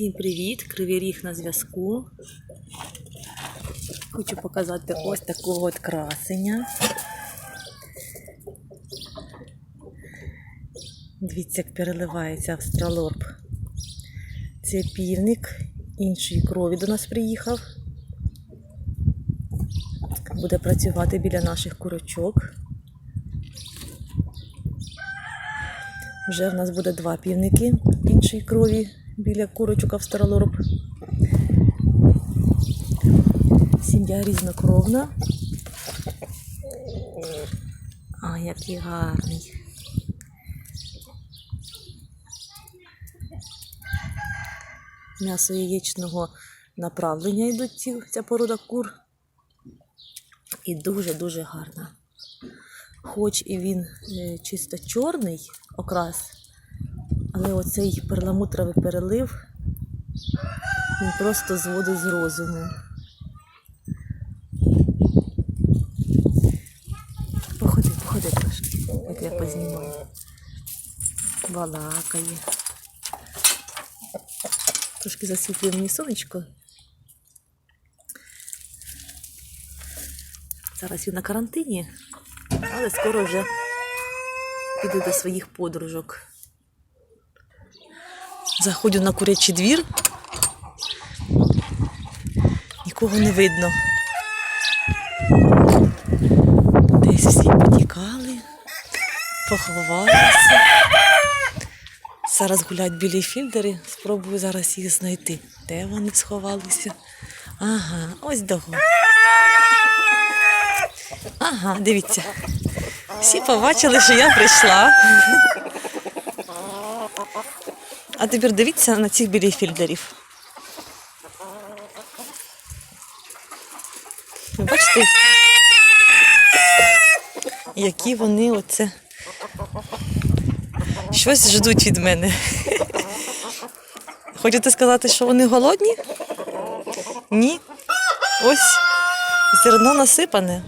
Всім привіт! Кривий ріг на зв'язку. Хочу показати ось такого от красення. Дивіться, як переливається австралорп. Це півник іншої крові до нас приїхав. Буде працювати біля наших курочок. Вже в нас буде два півники іншої крові біля курочок австралорп. Сім'я різнокровна. А, який гарний. М'ясо яєчного направлення йдуть ці, ця порода кур. І дуже-дуже гарна. Хоч і він е, чисто чорний окрас, але оцей перламутровий перелив він просто зводить з розуму. Походи, походи трошки, як я познімаю. Балакає. Трошки засвітлює мені сонечко. Зараз він на карантині, але скоро вже піде до своїх подружок. Заходжу на курячий двір. Нікого не видно. Десь всі потікали, поховалися. Зараз гуляють білі фільдери. Спробую зараз їх знайти. Де вони сховалися? Ага, ось дого. Ага, дивіться. Всі побачили, що я прийшла. А тепер дивіться на цих білих фільдерів. Бачите, які вони оце щось ждуть від мене. Хочете сказати, що вони голодні? Ні. Ось зерно насипане.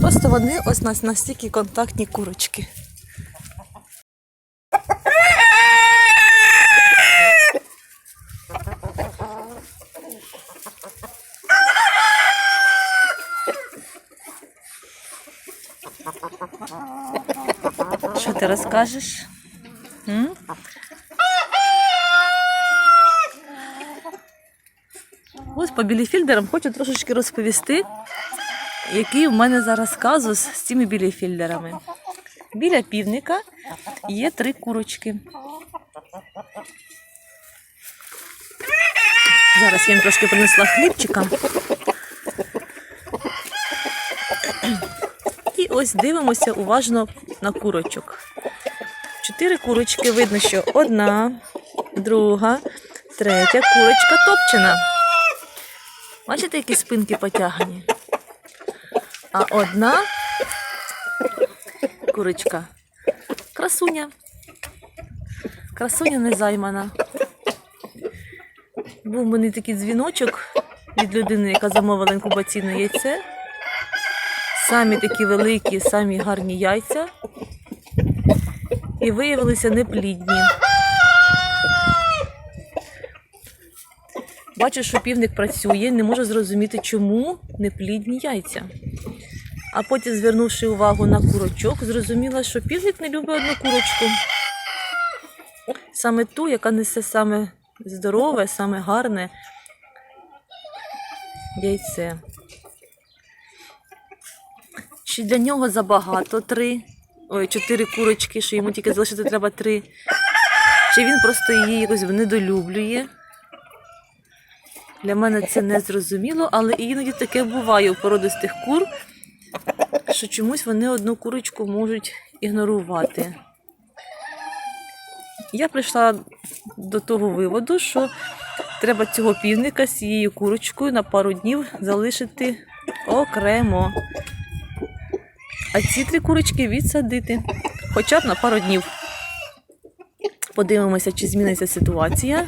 Просто вони ось нас настільки контактні курочки. Що ти розкажеш? М? Ось по біліфільдерам хочу трошечки розповісти, який в мене зараз казус з цими біліфільдерами. Біля півника є три курочки. Зараз я їм трошки принесла хлібчика. І ось дивимося уважно на курочок. Чотири курочки видно, що одна, друга, третя курочка топчена. Бачите, які спинки потягані? А одна курочка красуня. Красуня не займана. Був у мене такий дзвіночок від людини, яка замовила інкубаційне яйце. Самі такі великі, самі гарні яйця. І виявилися неплідні. Бачу, що півник працює, не можу зрозуміти, чому неплідні яйця. А потім, звернувши увагу на курочок, зрозуміла, що півник не любить одну курочку. Саме ту, яка несе саме здорове, саме гарне яйце. Чи для нього забагато три, ой, чотири курочки, що йому тільки залишити треба три. Чи він просто її якось недолюблює. Для мене це не зрозуміло, але іноді таке буває у породистих кур, що чомусь вони одну курочку можуть ігнорувати. Я прийшла до того виводу, що треба цього півника з цією курочкою на пару днів залишити окремо. А ці три курочки відсадити хоча б на пару днів. Подивимося, чи зміниться ситуація.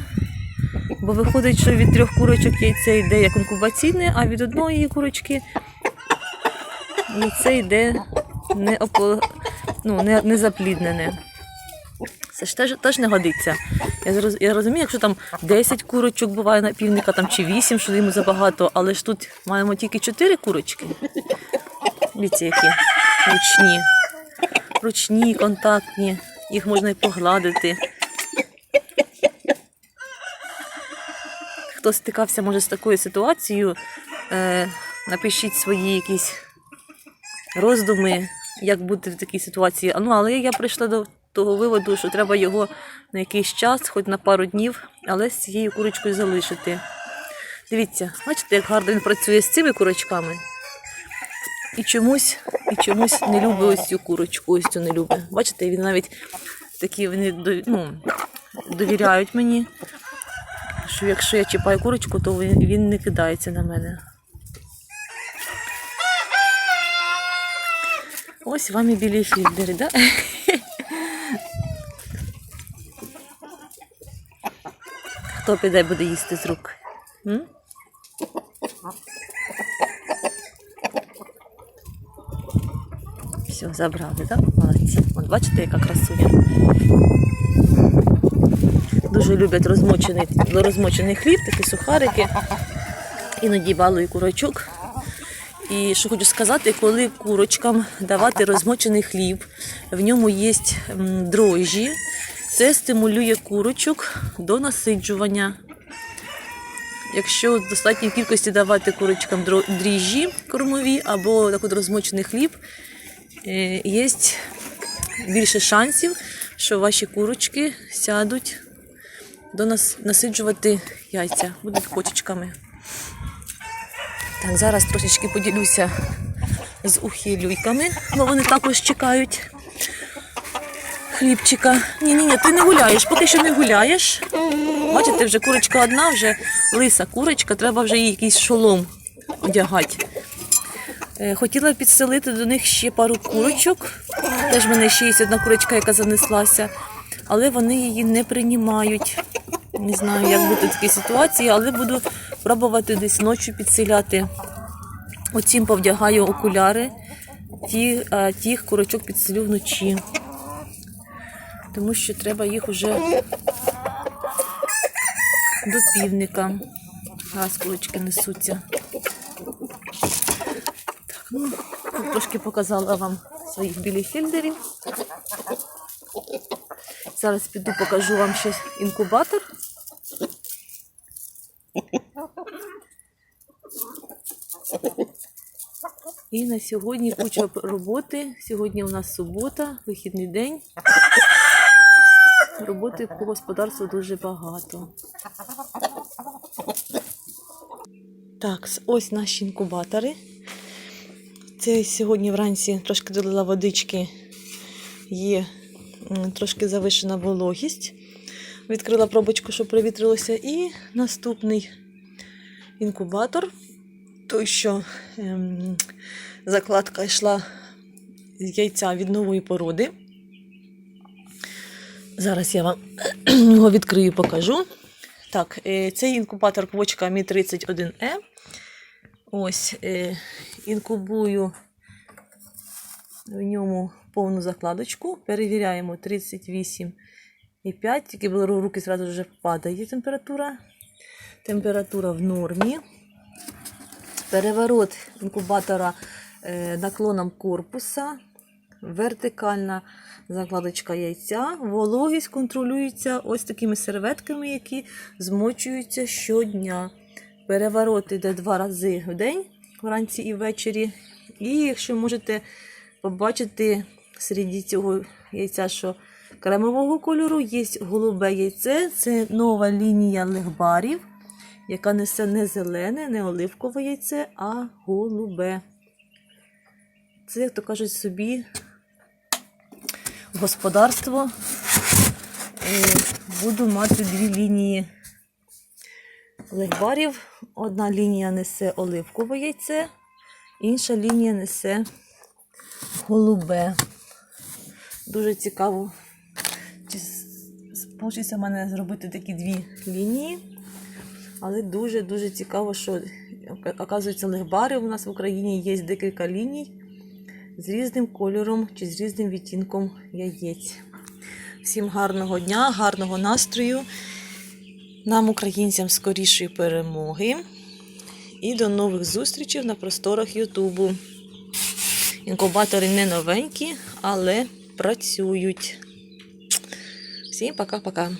Бо виходить, що від трьох курочок яйце йде як інкубаційне, а від одної курочки яйце йде не, опо... ну, не, не запліднене. Це ж теж, теж не годиться. Я, зроз- я розумію, якщо там 10 курочок буває на півника, там чи 8, що йому забагато, але ж тут маємо тільки 4 курочки. Дивіться, які ручні. Ручні, контактні, їх можна і погладити. Хто стикався, може, з такою ситуацією, е, напишіть свої якісь роздуми, як бути в такій ситуації. Ну, але я прийшла до того виводу, що треба його на якийсь час, хоч на пару днів, але з цією курочкою залишити. Дивіться, бачите, як гарно він працює з цими курочками. І чомусь, і чомусь не любить ось цю курочку, ось цю не любить. Бачите, він навіть такі вони ну, довіряють мені, що якщо я чіпаю курочку, то він, не кидається на мене. Ось вам і білі фільдери, да? Хто піде буде їсти з рук? М? Все, забрали, так? Молодці. От бачите, яка красуня. Дуже люблять розмочений, розмочений хліб, такі сухарики. Іноді балую курочок. І що хочу сказати, коли курочкам давати розмочений хліб, в ньому є дрожжі, це стимулює курочок до насиджування. Якщо в достатній кількості давати курочкам дріжджі кормові або розмочений хліб, є більше шансів, що ваші курочки сядуть до нас насиджувати яйця, будуть кочечками. Так, зараз трошечки поділюся з ухилюйками, бо вони також чекають хлібчика. Ні, ні, ні, ти не гуляєш, поки що не гуляєш. Бачите, вже курочка одна, вже лиса курочка, треба вже їй якийсь шолом одягати. Е, Хотіла підселити до них ще пару курочок. Теж в мене ще є одна курочка, яка занеслася, але вони її не приймають. Не знаю, як бути в такій ситуації, але буду пробувати десь ночі підселяти. Оцім повдягаю окуляри, ті, а тих курочок підселю вночі. Тому що треба їх уже до півника. Раз курочки несуться. Так, ну, тут трошки показала вам своїх білих фільдерів. Зараз піду покажу вам ще інкубатор. І на сьогодні куча роботи. Сьогодні у нас субота, вихідний день. Роботи по господарству дуже багато. Так, ось наші інкубатори. Це сьогодні вранці трошки долила водички, є трошки завишена вологість. Відкрила пробочку, щоб провітрилося. І наступний інкубатор. Той, що ем, закладка йшла з яйця від нової породи. Зараз я вам його відкрию покажу. Так, е, цей інкубатор квочка Мі 31Е. Ось е, інкубую в ньому повну закладочку. Перевіряємо 38,5. Тільки руки зразу вже падає температура. Температура в нормі. Переворот інкубатора е, наклоном корпуса. Вертикальна закладочка яйця. Вологість контролюється ось такими серветками, які змочуються щодня. Переворот йде два рази в день, вранці і ввечері. І якщо можете побачити серед цього яйця, що кремового кольору є голубе яйце, це нова лінія легбарів, яка несе не зелене, не оливкове яйце, а голубе. Це, як то кажуть, собі господарство. Е, Буду мати дві лінії легбарів. Одна лінія несе оливкове яйце, інша лінія несе голубе. Дуже цікаво, чи вийде в мене зробити такі дві лінії. Але дуже-дуже цікаво, що оказується, легбари у нас в Україні є декілька ліній з різним кольором чи з різним відтінком яєць. Всім гарного дня, гарного настрою. Нам, українцям, скорішої перемоги. І до нових зустрічей на просторах Ютубу. Інкубатори не новенькі, але працюють. Всім пока-пока.